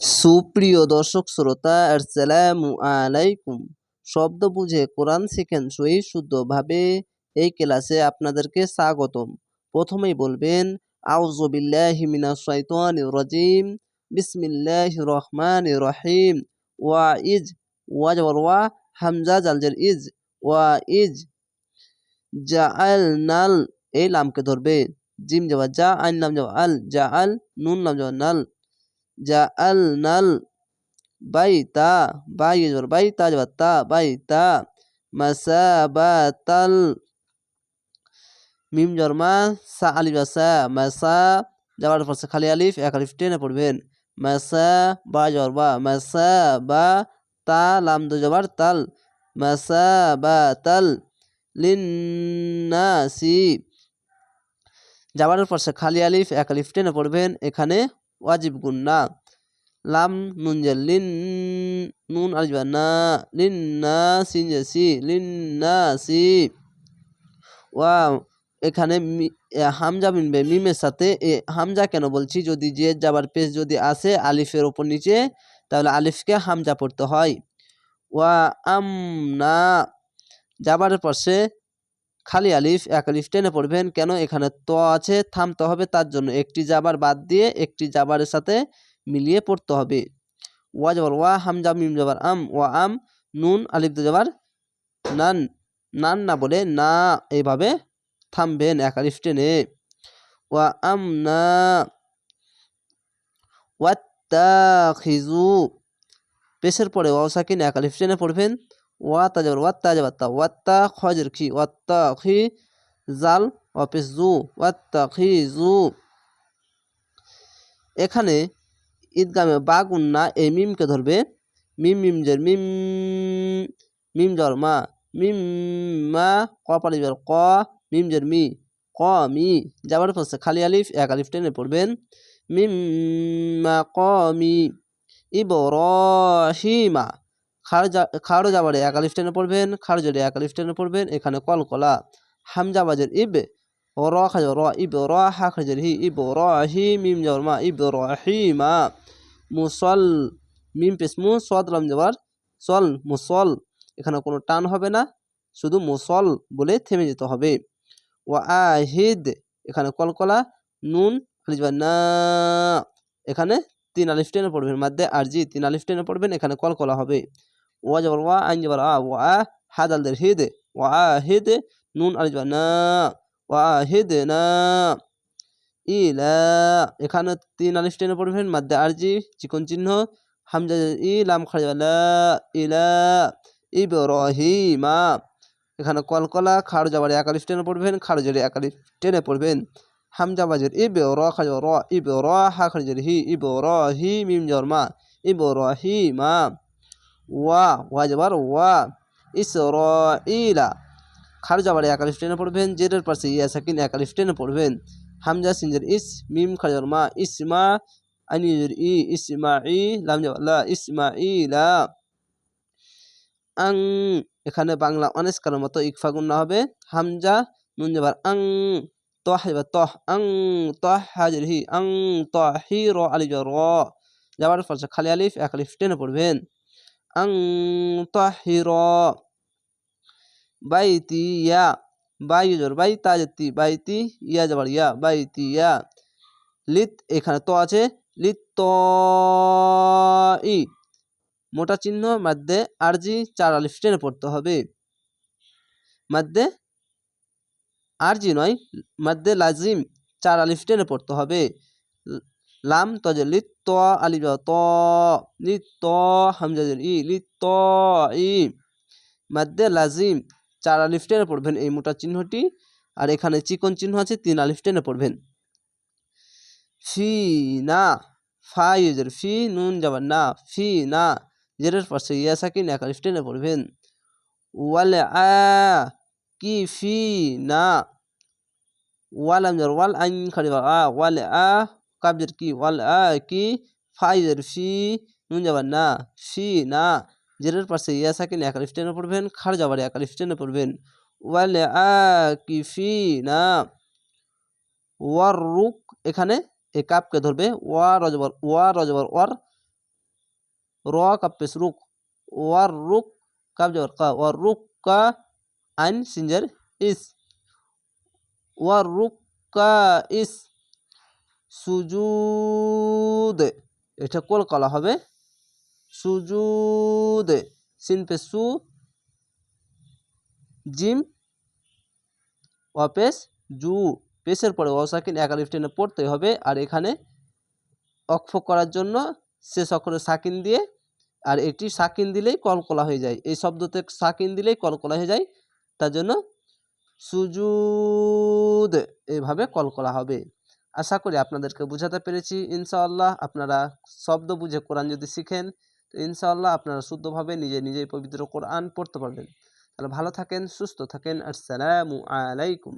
সুপ্রিয় দর্শক শ্রোতা, আসসালামু আলাইকুম। শব্দ বুঝে কোরআন শিখেন সহি শুদ্ধভাবে এই ক্লাসে আপনাদেরকে স্বাগতম। প্রথমেই বলবেন, আউযু বিল্লাহি মিনাশ শাইতানির রাজিম, বিসমিল্লাহির রহমানির রহিম, ওয়া ইজ ওয়া ওয়া, হামজা জালজের ইজ, ওয়া ইজ জাআলনাল এই লামকে ধরবে। জিম যাওয়া যা, আইন নাম যাওয়া আল, জাআল, নুন নাম যাওয়া নাল। জাআলনাল বাইতা বাই জবর বাইতা জবর তা বাইতা মাসাবাতাল মিম জবর মা সা আলিফ সা মাসা যাওয়ার পর খালি আলিফ এক আলিফ টেনে পড়বেন মাসা বা জবর বা মাসা বা তা লাম দু জবর তাল মাসাবাতাল লিন্নাসি যাওয়ার পর খালি আলিফ এক আলিফ টেনে পড়বেন এখানে ওয়াজিব গুন্না লাম নুন যে লিন নুন আলিফ না লিন না সিন যে সি লিন না সি ওয়া এখানে হামজা মিনবে মিমের সাথে, এ হামজা কেন বলছি? যদি যে যাবার পেশ যদি আসে আলিফের ওপর নিচে, তাহলে আলিফকে হামজা পড়তে হয়। ওয়া আম না যাবার পাশে খালি আলিফ, এক আলিফ টেনে পড়বেন। কেন? এখানে ত আছে, থামতে হবে তার জন্য। একটি জাবার বাদ দিয়ে একটি জাবারের সাথে মিলিয়ে পড়তে হবে। ওয়া যাবার ওয়া, হাম হামজা মিম যাবার আম। ওয়া, আম, নুন, আলিফ যাবার নান নান না বলে না, এইভাবে থামবেন, এক আলিফ টেনে। ওয়া, আম, না। ওয়াত্তাখিজু পেশের পরে ওয়াও সাকিন, এক আলিফ টেনে পড়বেন। ওয়াত্তা যাবার ওয়াত্তা যাবার তা ওয়াত্তা খজের খি ওয়াত্তা খি জাল ওয়াপেস জু ওয়াত্তা খি জু এখানে ঈদগামে বা গুন্না এই মিমকে ধরবে। মিম মিম জের, মিম মিম জর মা, মিম, মা, ক পালি ক, মিম জের, মি, ক, মি। যাবার পাশে খালি আলিফ, এক আলিফ টেনে পড়বেন। মিম, মা, ক, মি। ইবরাহিমা। খাড়ো যাবারে এক আলিফ টেনে পড়বেন খাড়ো জোরে এক আলিফ টেনে পড়বেন, এখানে কলকলা হামজা বাজের ইব র খাজর র ইব র হা খাজর হি ইব র হি মিম যাওয়ার মা ইব রহিমা। মুসল, মিম পেস মু সদ লাম যাবার সল, মুসল। এখানে কোনো টান হবে না, শুধু মুসল বলে থেমে যেতে হবে। ও আহিদ, এখানে কলকলা নুন, আলিফ না। এখানে তিন আলিফ টেনে পড়বেন মাধ্যে আরজি, তিন আলিফ টেনে পড়বেন, এখানে কলকলা হবে। ওয়া যাবার ওয়া আইন যাবার আ ওয়া হাদালদের হিদ ওয়া হিদ নুন আলিফ না ওয়া হিদ না ইলা এখানে তিন আলিফ টেনে পড়বেন মাধ্যে আরজি চিকন চিহ্ন, হামজা ই, লাম খাজা ইলা ইব্রাহিমা। এখানে কলকলা খাড় যাবার এক আলিফ টেনে পড়বেন, খাড়, জড়ে এক আলিফ টেনে পড়বেন। হামজা বাজের ইব র খাজ র ইব র হা খাজের হি ইব র, হি মিম জরমা ইব রহিমা ওয়া ওয়া যাবার ওয়া। ইস র ইলা খার যাবার এক আলিফ টেনে পড়বেন। জেরের পাশে ইয়া সাকিন এক আলিফ টেনে পড়বেন। হামজা, সিনজের ইস, মিম খাজর মা, ইসমা, আনিজের ই ইসমা ই লাম লা ইসমা ইলা আং, এখানে বাংলা অনেস্কারের মতো ইকফা গুন্না হবে। হামজা, নুন যাবার আং, তহ যাবার তহ, আং, তহ হাজির হি, আং, তহি র, আলিফ র যাবার পাশে খালি আলিফ এক আলিফ টেনে পড়বেন। আং তহি র বাইতি ইয়া বাই জোর বাই তাজতি বাইতি ইয়া যাবার ইয়া বাইতি ইয়া লিত এখানে তো আছে লিত ত ই মোটা চিহ্ন মাধ্যে আরজি চার আলিফ টেনে পড়তে হবে। মাধ্যে আরজি নয়, মাধ্যে লাজিম চার আলিফ টেনে পড়তে হবে। লাম তজে লিত ত আলিফ ত লিত ত হামজাজের ই লিত ত ই মাধ্যে লাজিম চার আলিফ টেনে পড়বেন এই মোটা চিহ্নটি। আর এখানে চিকন চিহ্ন আছে, তিন আলিফ টেনে পড়বেন। ফি, না ফা ইউজের ফি, নুন যাবার না, ফি, না, জেরের পাশে ইয়া, সাকিন, এক আলিফ টেনে পড়বেন। ওয়ালে, আ, কি, ফি, না। ওয়াল আমজার ওয়াল, আইন, খালি আ, ওয়ালে, আ কাবজের কি ওয়াল আ কি ফাইজের ফি নুন যাবার না ফি না জেরের পাশে ইয়া সাকিন এক আলিফ টেনে পড়বেন খার যাবার এক আলিফ টেনে পড়বেন ওয়াল আ কি ফি না ওয়ার রুক এখানে এ কাপকে ধরবে ওয়া রজবর ওয়া রজবর ওয়ার র কাপেস রুক ওয়ার রুক কাপ জবর কা ওয়ার রুক কা আইন সিঞ্জার ইস ওয়ার রুক কা ইস সুজুদ, এটা কলকলা হবে। সুজুদ, সিন পে সু, জিম, ওয়াপেস, জু। পেসের পরে অসাকিন একালিফ টেনে পড়তে হবে, আর এখানে অক্ষ করার জন্য শেষ অক্ষরে সাকিন দিয়ে, আর এটি সাকিন দিলেই কলকলা হয়ে যায়। এই শব্দতে সাকিন দিলেই কলকলা হয়ে যায়, তার জন্য সুজুদ এভাবে কলকলা হবে। আশা করি আপনাদেরকে বোঝাতে পেরেছি। ইনশাআল্লাহ আপনারা শব্দ বুঝে কোরআন যদি শিখেন, তো ইনশাআল্লাহ আপনারা শুদ্ধভাবে নিজে নিজেই পবিত্র কোরআন পড়তে পারবেন। তাহলে ভালো থাকেন, সুস্থ থাকেন। আসসালামু আলাইকুম।